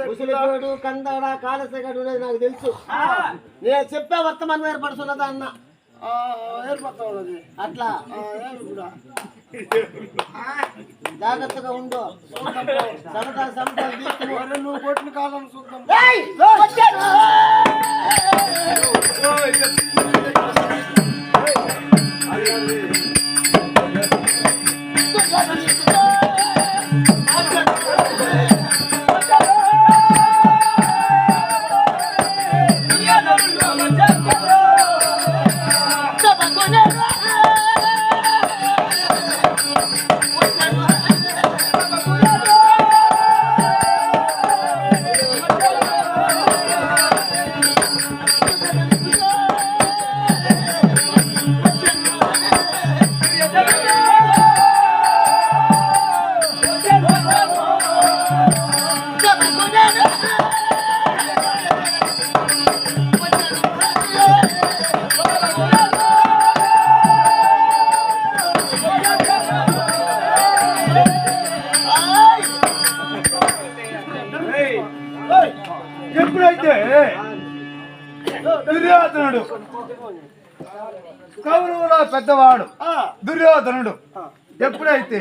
ముసలిపోయాడు కందాడ కాలసగడు నాకు తెలుసు. నేను చెప్పే వర్తమానం ఏర్పడుతున్నదా అన్న? ఏర్పడతా ఉన్నది అట్లా. జాగ్రత్తగా ఉండు. సమటాలు సమటాలు తీసుకుని మరి నువ్వు కొట్టిన కాలం చూద్దాం పెద్దవాడు దుర్యోధనుడు. ఎప్పుడైతే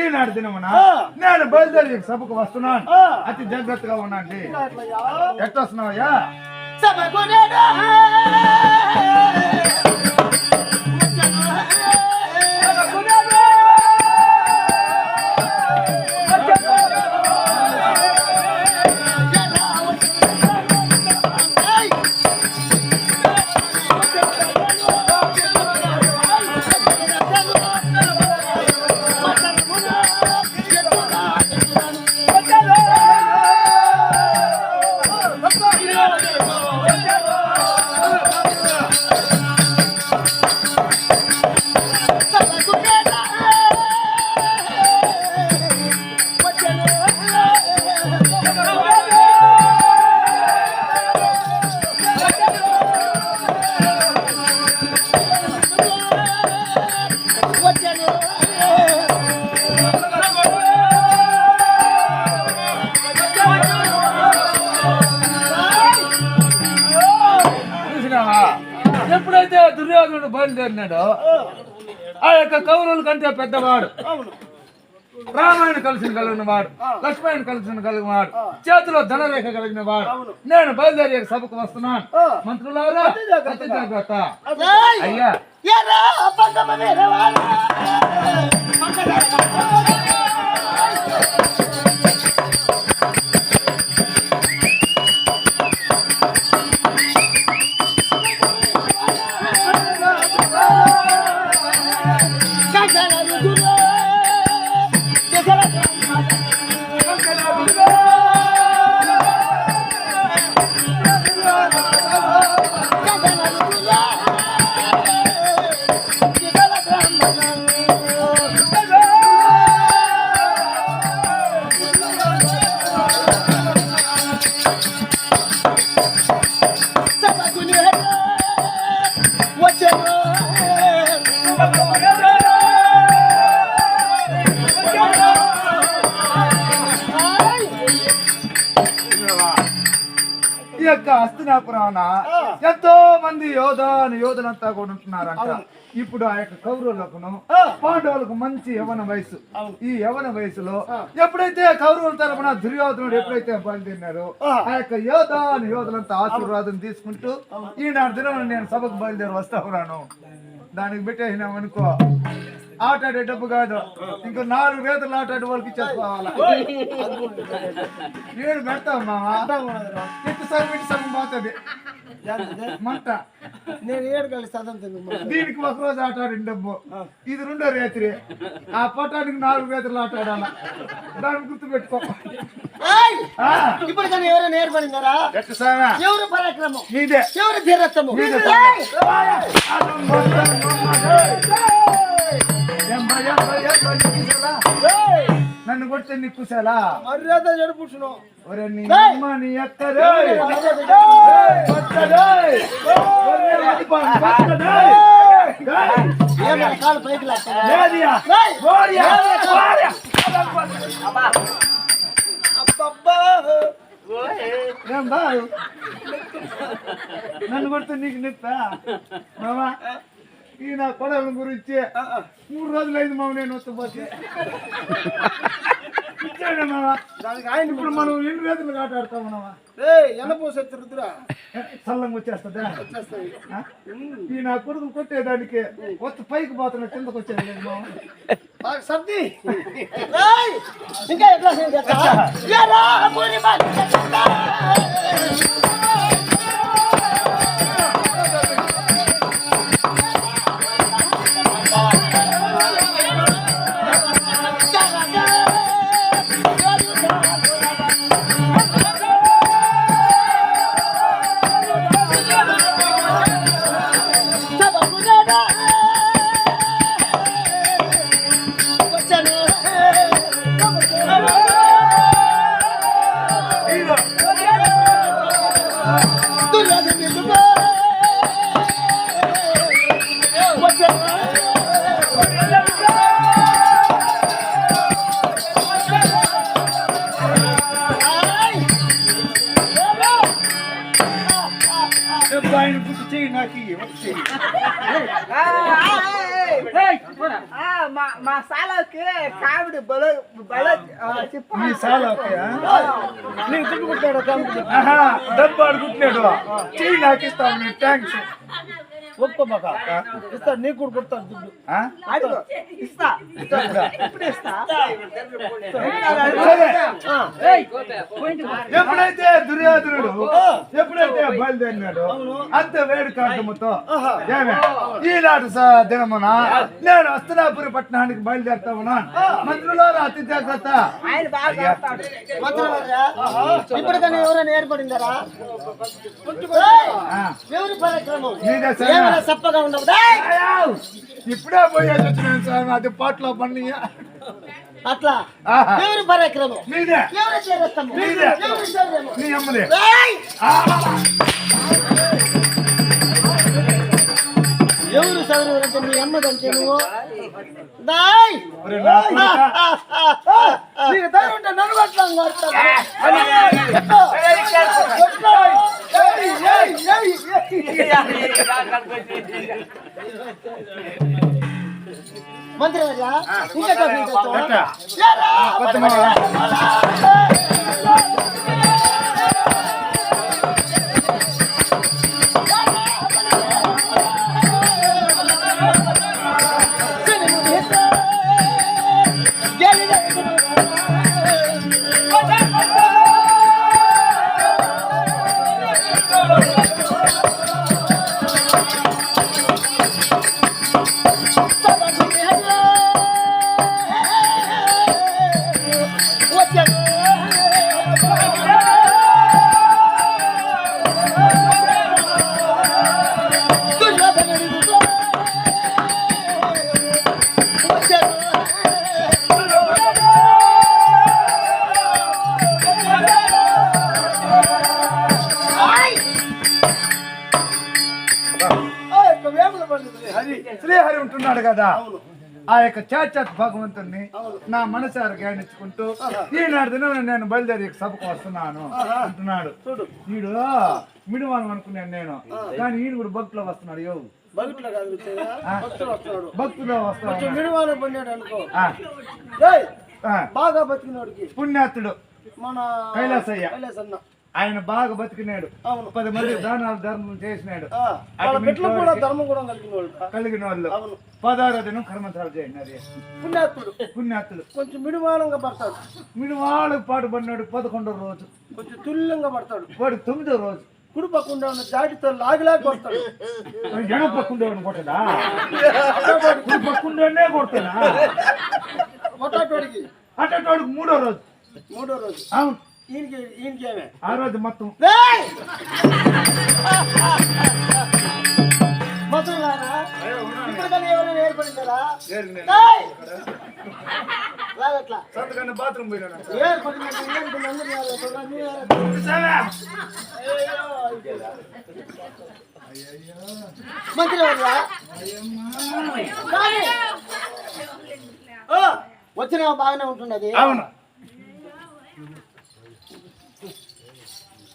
ఈనాడు దినమున నేను బయలుదేరి సభకు వస్తున్నాను. అతి జాగ్రత్తగా ఉండండి. ఎట్లా వస్తున్నావయ్యా దుర్యోధనుడు బయలుదేరినాడో ఆ యొక్క కౌరవుల కంటే పెద్దవాడు. రామాయణ కలిసిన కలిగిన వాడు లక్ష్మణ్ కలిసిన కలిగిన వాడు చేతిలో ధనరేఖ కలిగిన వాడు. నేను బయలుదేరి సభకు వస్తున్నాను. మంత్రులారా అతి జాగ్రత్త. అయ్యా. యొక్క హస్తినాపురాన ఎంతో మంది యోధాను యోధులంతా కూడా ఉంటున్నారంట. ఇప్పుడు ఆ యొక్క కౌరవులకును పాండవులకు మంచి యవన వయసు. ఈ యవన వయసులో ఎప్పుడైతే కౌరవుల తరపున దుర్యోధనుడు ఎప్పుడైతే బయలుదేరినారో ఆ. యొక్క యోధాను యోధులంతా ఆశీర్వాదం తీసుకుంటూ ఈనాడు దినం నేను సభకు బయలుదేరి వస్తా ఉన్నాను దానికి పెట్టేసినాం అనుకో ఆటాడే డబ్బు కాదు. ఇంకో నాలుగు రేతులు ఆటాడే వాళ్ళకి ఇచ్చేసుకోవాలా? నేను పెడతావు మామా ఇటు సగం ఇటు సగం పోతుంది. మంట. నేను ఏడు కలిసి దీనికి ఒక రోజు ఆట ఆడిన డబ్బు. ఇది రెండో రేత్రి. ఆ పట్టానికి నాలుగు రేత్రులు ఆట ఆడాల? దాన్ని గుర్తు పెట్టుకో ఇప్పుడు కానీ ఎవరైనా సామె? ఎవరు పరాక్రమం? ఎవరు ధీరత్వము? నన్ను కొడితే నీకు కుశాలా మర్యాద జరుపుచును ఒరే నీ అమ్మ నీ అక్క నన్ను కొడితే నీకు నిప్పా? మామా? ఈ నా కొడల గురించి మూడు రోజులు అయింది మామ నేను వస్తపోతే ఇచ్చాడు మామ దానికి ఆయన ఇప్పుడు మనం ఎన్ని రేతులు కాటాడుతాం మామ రే ఎనపోసెత్తి రుద్రా చల్లంగా వచ్చేస్తుందా వచ్చేస్తాయి ఆ? ఈ నా కొడుకు కొట్టేదానికి కొత్త పైకి పోతున్నా కిందకు వచ్చేది లేదు మామ బాగా సర్ది ఏయ్! ఇంకా ఎట్లా ఆయన గుర్తు చెయ్యి నాకు మా మా సాలకి కావిడి బల బల ఆ, చెప్పు ఈ సాల ఓకేయా? నీకు దుడ్డు కుట్టాడు డబ్బు ఆడుకుంటున్నాడు చెయ్యి నాకు ఇస్తాను నేను థ్యాంక్స్ నీకు కూడా దుడ్డు. ఇస్తా. ఇప్పుడు ఎప్పుడైతే దుర్యోధనుడు ఎప్పుడైతే బయలుదేరినాడు అంత వేడి ఏమే? ఈనాడు దినమున నేను అస్తనాపురి పట్టణానికి బయలుదేరుతా ఉన్నాను మంత్రులారా అతి జాగ్రత్త. ఇప్పటికైనా ఎవరైనా ఏర్పడిందరా? ఎవరి నీదే సరే. ఏమైనా చప్పగా ఉండవు అయ్యావ్! ఇప్పుడే పోయేసి వచ్చినాను సార్ అది పాటలో పని అట్లా ఆహా. ఎవరి పరాక్రమం నీదే ఎవరి చేరస్తము నీదే. ఎవరి శౌర్యము? నీ అమ్మదే ఏయ్! ఎవరు చదువు అంటే మీ అమ్మదంటే నువ్వు దాయ్ కదా? ఆ యొక్క చాచాత్ భగవంతుణ్ణి నా మనసారు జ్ఞానించుకుంటూ ఈనాడు దినం నేను బయలుదేరి సభకు వస్తున్నాను అంటున్నాడు. వీడు మిడివాను అనుకున్నాను నేను. కానీ ఈయన కూడా భక్తులో వస్తున్నాడు యో. భక్తులో ఆ, బాగా బతికినోడికి. పుణ్యాత్తుడు. మన కైలాసయ్య. కైలాసన్న. ఆయన బాగా బతికినాడు. అవును. పది మంది దానాలు ధర్మం చేసినాడు. బిడ్డలకు కూడా ధర్మం కూడా కలిగిన వాళ్ళు కలిగిన వాళ్ళు అవును. పదహారో దినం కర్మచాలు చేసినది పుణ్యాత్ముడు. పుణ్యాత్తుడు కొంచెం మిడిమానంగా పడతాడు. మీరు వాళ్ళకు పాటు పడినాడు పదకొండో రోజు. కొంచెం తుల్యంగా పడతాడు. వాడు తొమ్మిదో రోజు. కుడి పక్కకుండా ఉన్న జాటితో లాగిలాగి కొడతాడు ఎడ పక్కుండేవాడిని కొట్టదా కుడి పక్కుండే కొడుతున్నా కొట్టాటోడికి అట్టోడికి మూడో రోజు. మూడో రోజు. అవును. ఆ రోజు మొత్తం మొత్తం కాదా ఇప్పుడు కానీ ఎవరైనా ఏర్పడిందా ఏరు నేను. రాగట్లా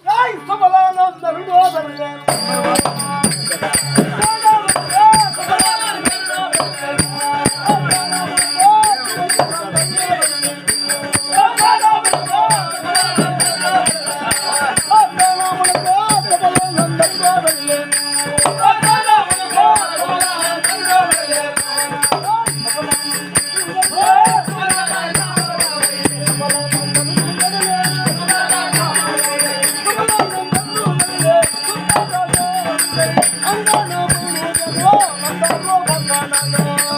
Ay, somos la noche, mi madre. ಬಂದನು ಬಂದನು ಬಂದನು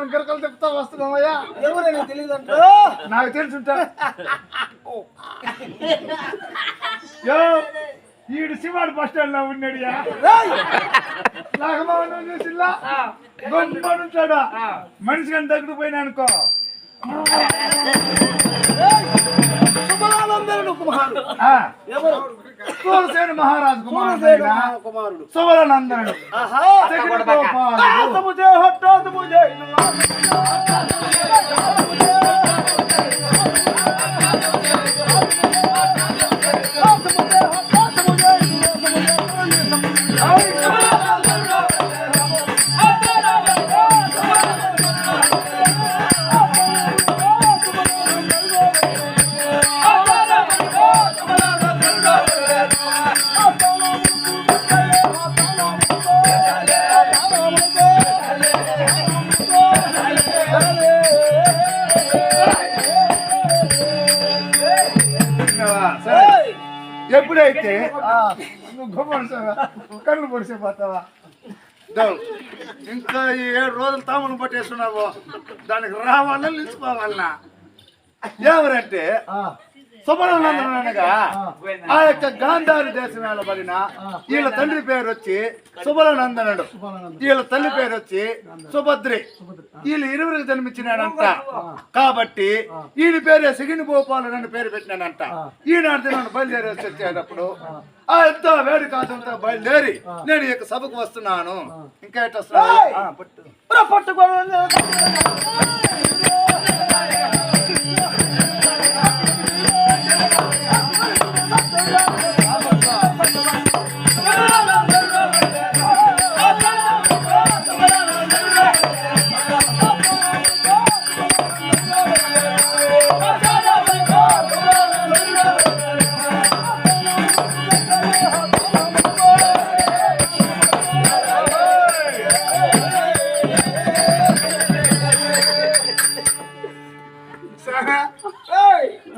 సార్ గిరకలు చెప్తా వస్తున్నామయ్యా ఎవరైనా తెలియదంట నాకు తెలుసుంటా. యో ఈడు శివాడు బస్ స్టాండ్లో ఉన్నాడుయా. నాగమోహన్ చూసిల్లా? మనిషి కానీ దగ్గర పోయినా అనుకో. శుభలానందరుడు కుమారుడు ఎవరు? సూరసేన మహారాజు కుమారుడు కుమారుడు. సువరనందనుడు ఆహా. ఎప్పుడైతే నువ్వు గొప్ప కళ్ళు పొడిసే పోతావా? దో, ఇంకా ఈ ఏడు రోజులు తామును పట్టేస్తున్నావు దానికి రావాలా నిలిచిపోవాలనా? ఎవరంటే సుబ్రహ్మణ్యం అనగా ఆ యొక్క గాంధారి దేశం వెళ్ళబడిన వీళ్ళ తండ్రి పేరు వచ్చి సుబలనందనుడు వీళ్ళ తల్లి పేరు వచ్చి సుభద్రి. వీళ్ళు ఇరువురికి జన్మించినాడంట. కాబట్టి ఈయన పేరే సిగిని భూపాలు అని పేరు పెట్టినాడంట. ఈనాడు నన్ను బయలుదేరి వచ్చి వచ్చేటప్పుడు ఆ. ఎంత వేడి కాదంతా బయలుదేరి నేను ఈ యొక్క సభకు వస్తున్నాను. ఇంకా ఎట్లా వస్తున్నాను ఆ, పట్టు.